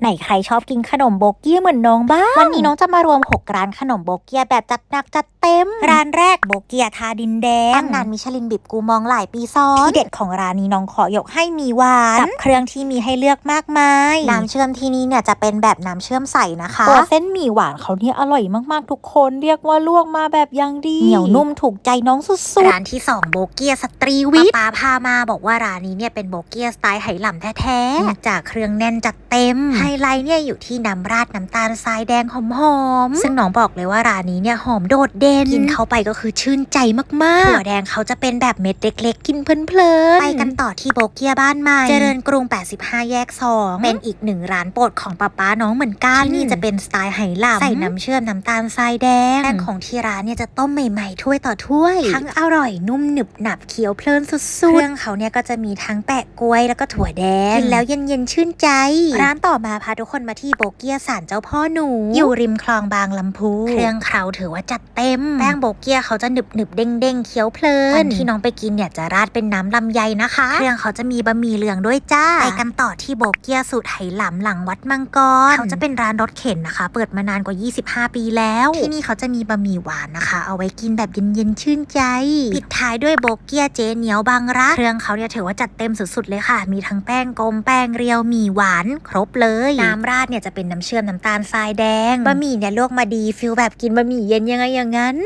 ไหนใครชอบกินขนมโบเกียเหมือนน้องบ้าง วันนี้น้องจะมารวม 6 ร้านขนมโบเกียแบบจัดหนักจัดเต็ม ร้านแรกโบเกียทาดินแดงตำนานมิชลินบิบกูมองหลายปีซ้อนที่เด็ดของร้านนี้น้องขอยกให้มีหวานกับเครื่องที่มีให้เลือกมากมาย น้ำเชื่อมที่นี่เนี่ยจะเป็นแบบน้ำเชื่อมใสนะคะตัวเส้นหมี่หวานเขาเนี่ยอร่อยมากๆทุกคน เรียกว่าลวกมาแบบอยังดีเหนียวนุ่มถูกใจน้องสุดๆร้านที่2โบเกียสตรีวิทป้าพามาบอกว่าร้านนี้เนี่ยเป็นโบเกียสไตล์ไหหลำแท้ๆจากเครื่องแน่นจัดเต็มไฮไลท์เนี่ยอยู่ที่น้ำราดน้ำตาลทรายแดงหอมๆซึ่งน้องบอกเลยว่าร้านนี้เนี่ยหอมโดดเด่นกินเข้าไปก็คือชื่นใจมากๆถั่วแดงเขาจะเป็นแบบเม็ดเล็กๆ กินเพลินๆไปกันต่อที่โบเกียบ้านใหม่เจริญกรุง 85 แยก 2 เป็นอีกหนึ่งร้านโปรดของป้าป้าน้องเหมือนกันที่นี่จะเป็นสไตล์ไหหลำใส่น้ำเชื่อมน้ำตาลทรายแดงแป้งของที่ร้านเนี่ยจะต้มใหม่ๆถ้วยต่อถ้วย ทั้งอร่อยนุ่มหนึบหนับเคี้ยวเพลินสุดๆเครื่องเขาเนี่ยก็จะมีทั้งแปะกล้วยแล้วก็ถั่วแดงกินแล้วเย็นๆชื่นใจ ร้านต่อมาพาทุกคนมาที่โบเกียสารเจ้าพ่อหนู อยู่ริมคลองบางลำพู เครื่องเขาถือว่าจัดเต็ม แป้งโบเกียเขาจะหนึบหนึบๆเด้งเด้งๆเคี้ยวเพลินวันที่น้องไปกินเนี่ยจะราดเป็นน้ำลำไยนะคะ เครื่องเขาจะมีบะหมี่เหลืองด้วยจ้า ไปกันต่อที่โบเกียสูตรไหหลำหลังวัดมังกร เขาจะเป็นร้านรถเข็นนะคะ เปิดมานานกว่า 25 ปีแล้ว ที่นี่เขาจะมีบะหมี่หวานนะคะ เอาไว้กินแบบเย็นๆชื่นใจ ปิดท้ายด้วยโบเกียเจเหนียวบางรักเครื่องเขาเนี่ยถือว่าจัดเต็มสุดๆเลยค่ะ มีทั้งแป้งกลมแป้งเรียวหมี่หวาน ครบเลยน้ำราดเนี่ยจะเป็นน้ำเชื่อมน้ำตาลทรายแดงบะหมี่เนี่ยลวกมาดีฟิลแบบกินบะหมี่เย็นยังไงอย่างนั้น